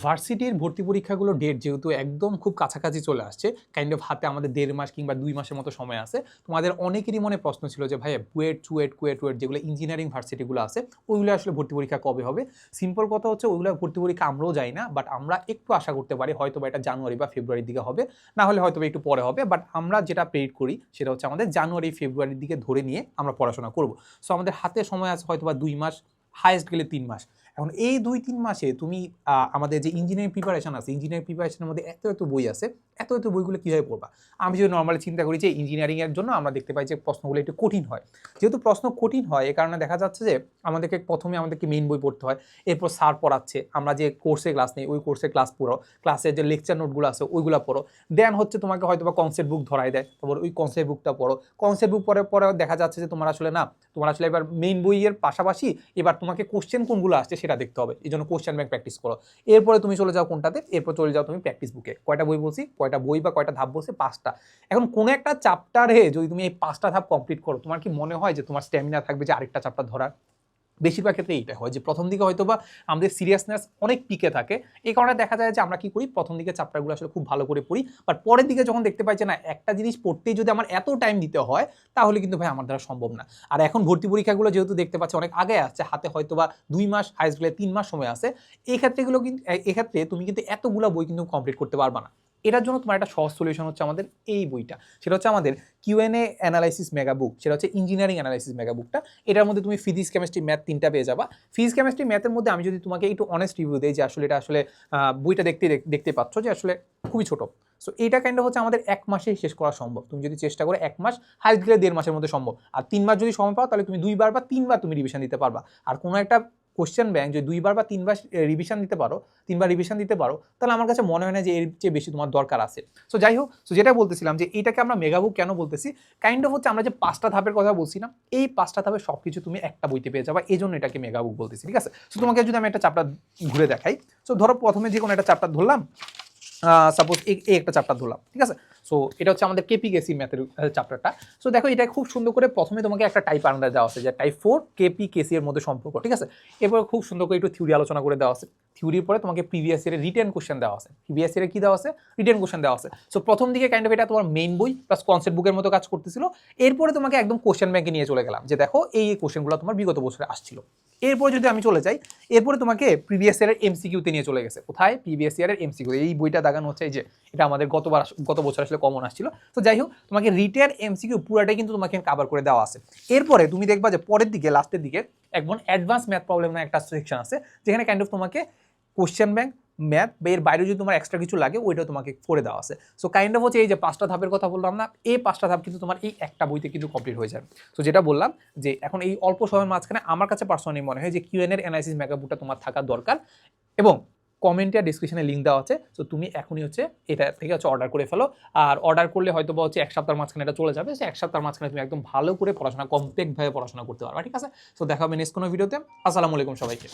ভার্সিটির ভর্তি পরীক্ষাগুলো ডেট যেহেতু একদম খুব কাছাকাছি চলে আসছে কাইন্ড অফ হাতে আমাদের দেড় মাস কিংবা দুই মাসের মতো সময় আছে। তোমাদের অনেকেরই মনে প্রশ্ন ছিল যে ভাই বুয়েট, চুয়েট, কুয়েট টুয়েট যেগুলো ইঞ্জিনিয়ারিং ভার্সিটিগুলো আছে, ওইগুলো আসলে ভর্তি পরীক্ষা কবে হবে? সিম্পল কথা হচ্ছে ওইগুলো ভর্তি পরীক্ষা আমরাও যাই না বাট আমরা একটু আশা করতে পারি হয়তো বা এটা জানুয়ারি বা ফেব্রুয়ারির দিকে হবে। না হলে হয়তো একটু পরে হবে বাট আমরা যেটা প্রেড করি সেটা হচ্ছে আমাদের জানুয়ারি ফেব্রুয়ারির দিকে ধরে নিয়ে আমরা পড়াশোনা করব। সো আমাদের হাতে সময় আছে হয়তো বা দুই মাস হায়েস্ট গেলে তিন মাস। এখন এই দুই তিন মাসে তুমি আমাদের যে ইঞ্জিনিয়ারিং প্রিপারেশন আছে ইঞ্জিনিয়ারিং প্রিপারেশনের মধ্যে এত এত বই আছে, এত এত বইগুলো কীভাবে পড়বা? আমি যদি নর্মালি চিন্তা করি যে ইঞ্জিনিয়ারিংয়ের জন্য আমরা দেখতে পাই যে প্রশ্নগুলো একটু কঠিন হয়। যেহেতু প্রশ্ন কঠিন হয়, এ কারণে দেখা যাচ্ছে যে আমাদেরকে প্রথমে আমাদেরকে মেইন বই পড়তে হয়, এরপর স্যার পড়াচ্ছে, আমরা যে কোর্সে ক্লাস নেই, ওই কোর্সে ক্লাস পড়ো ক্লাসের যে লেকচার নোটগুলো আছে, ওইগুলো পড়ো। দেন হচ্ছে তোমাকে হয়তো বা কনসেপ্ট বুক ধরাই দেয়, তারপর ওই কনসেপ্ট বুকটা পড়ো। কনসেপ্ট বুক পরে পরে দেখা যাচ্ছে যে তোমার আসলে না, তোমার আসলে এবার মেইন বইয়ের পাশাপাশি এবার তোমাকে কোশ্চেন কোনগুলো আসছে সেটা দেখতে হবে। এই জন্য কোশ্চেন ব্যাংক প্র্যাকটিস করো। এরপরে তুমি চলে যাও কোনটাতে? এরপর চলে যাও তুমি প্র্যাকটিস বুকে কয়টা বই বলছি? কয়টা বই বা কয়টা ধাপ বসে পাঁচটা। এখন কোনো একটা চ্যাপ্টারে যদি তুমি এই পাঁচটা ধাপ কমপ্লিট করো, তোমার কি মনে হয় যে তোমার স্ট্যামিনা থাকবে যে আরেকটা চ্যাপ্টার ধরার? বেশিরভাগ ক্ষেত্রে এইটা হয় যে প্রথম দিকে হয়তো বা আমাদের সিরিয়াসনেস অনেক পিকে থাকে। এই কারণে দেখা যায় যে আমরা কি করি, প্রথম দিকে চ্যাপ্টারগুলো আসলে খুব ভালো করে পড়ি। বাট পরের দিকে যখন দেখতে পাই যে না, একটা জিনিস পড়তেই যদি আমার এত টাইম দিতে হয়, তাহলে কিন্তু ভাই আমার দ্বারা সম্ভব না। আর এখন ভর্তি পরীক্ষাগুলো যেহেতু দেখতে পাচ্ছি অনেক আগে আসছে, হাতে হয়তো বা দুই মাস হাইস্ট গেলে তিন মাস সময় আছে। এই ক্ষেত্রেগুলো কিন্তু এক্ষেত্রে তুমি কিন্তু এতগুলো বই কিন্তু কমপ্লিট করতে পারবা না। এটার জন্য তোমার একটা সহজ সলিউশন হচ্ছে আমাদের এই বইটা। সেটা হচ্ছে আমাদের কিউএনএ অ্যানালাইসিস মেগা বুক সেটা হচ্ছে ইঞ্জিনিয়ারিং অ্যানালাইসিস মেগা বুকটা এটার মধ্যে তুমি ফিজিক্স কেমিস্ট্রি ম্যাথ তিনটা পেয়ে যাবা। ফিজিক্স কেমিস্ট্রি ম্যাথের মধ্যে আমি যদি তোমাকে একটু অনেস্ট রিভিউ দিই যে আসলে এটা আসলে বইটা দেখতে দেখতে পাচ্ছ যে আসলে খুবই ছোট। সো এইটা কাইন্ড হচ্ছে আমাদের এক মাসেই শেষ করা সম্ভব। তুমি যদি চেষ্টা করো এক মাস হাইস্ট গেলে দেড় মাসের মধ্যে সম্ভব। আর তিন মাস যদি সময় পাও, তাহলে তুমি দুইবার বা তিনবার তুমি রিভিশন দিতে পারবা। আর কোনো একটা কোশ্চেন ব্যাংক যদি দুইবার বা তিনবার রিভিশন দিতে পারো, তিনবার রিভিশন দিতে পারো, তাহলে আমার কাছে মনে হয় না যে এর চেয়ে বেশি তোমার দরকার আছে। সো যাই হোক সো যেটা বলতেছিলাম যে এটাকে আমরা মেগাবুক কেন বলতেছি? কাইন্ড অফ হচ্ছে আমরা যে পাঁচটা ধাপের কথা বলছি না এই পাঁচটা ধাপের সব কিছু তুমি একটা বইতে পেয়ে যাবা এই জন্য এটাকে মেগাবুক বলতেছি, ঠিক আছে? সো তোমাকে যদি আমি একটা চাপটা ঘুরে দেখাই সো ধরো প্রথমে যে কোনো একটা চাপটা ধরলাম সাপোজ এই একটা চ্যাপ্টার ধরলাম, ঠিক আছে? সো এটা হচ্ছে আমাদের কেপিকেসি ম্যাথের চ্যাপ্টারটা সো দেখো, এটা খুব সুন্দর করে প্রথমে তোমাকে একটা টাইপ আন্ডার দেওয়া আছে, যে টাইপ ফোর কেপি কেসি এর মধ্যে সম্পর্ক, ঠিক আছে? এরপর খুব সুন্দর করে একটু থিওরি আলোচনা করে দেওয়া আছে। থিওরির পরে তোমাকে প্রিভিয়াস ইয়ারের রিটেন কোশ্চেন দেওয়া আছে। প্রিভিয়াস ইয়ারে কি দেওয়া আছে? রিটার্ন কোশ্চেন দেওয়া আছে। সো প্রথম দিকে কাইন্ড অফ এটা তোমার মেইন বই প্লাস কনসেপ্ট বুকের মতো কাজ করতেছিল। এরপরে তোমাকে একদম কোশ্চেন ব্যাংকে নিয়ে চলে গেলাম যে দেখো, এই এই কোশ্চেনগুলো তোমার বিগত বছরে আসছিল। এরপর যদি আমি চলে যাই, এরপরে তোমাকে প্রিভিয়াস ইয়ারের এমসিকিউতে নিয়ে চলে গেছে। কোথায়? প্রিভিয়াস ইয়ারের এমসিকিউ এই বইটা দাগানো হচ্ছে যে এটা আমাদের গতবার গত বছর আসলে কমন আসছিল। তো যাই হোক, তোমাকে রিটেন এমসিকিউ পুরাটাই কিন্তু তোমাকে কাভার করে দেওয়া আছে। এরপরে তুমি দেখবা যে পরের দিকে লাস্টের দিকে একদম অ্যাডভান্স ম্যাথ প্রবলেম একটা সেকশন আছে, যেখানে কাইন্ড অফ তোমাকে কোশ্চেন ব্যাংক ম্যাথ বা এর বাইরে যদি তোমার এক্সট্রা কিছু লাগে, ওইটাও তোমাকে করে দেওয়া আছে। সো কাইন্ড অফ হচ্ছে এই যে পাঁচটা ধাপের কথা বললাম না, এই পাঁচটা ধাপ কিন্তু তোমার এই একটা বইতে কিন্তু কমপ্লিট হয়ে যাবে। সো যেটা বললাম যে এখন এই অল্প সময়ের মাঝখানে আমার কাছে পার্সোনালি মনে হয় যে কিউএন এর অ্যানালাইসিস মেগাবুকটা তোমার থাকা দরকার এবং কমেন্টে আর ডিসক্রিপশনে লিঙ্ক দেওয়া আছে। সো তুমি এখনই হচ্ছে এটা থেকে হচ্ছে অর্ডার করে ফেলো। আর অর্ডার করলে হয়তো বা হচ্ছে এক সপ্তাহের মাঝখানে এটা চলে যাবে। সে এক সপ্তাহের মাঝখানে তুমি একদম ভালো করে পড়াশোনা কমপ্লেক্টভাবে পড়াশোনা করতে পারবে, ঠিক আছে? সো দেখা হবে নেক্সট কোনো ভিডিওতে আসসালামু আলাইকুম সবাইকে।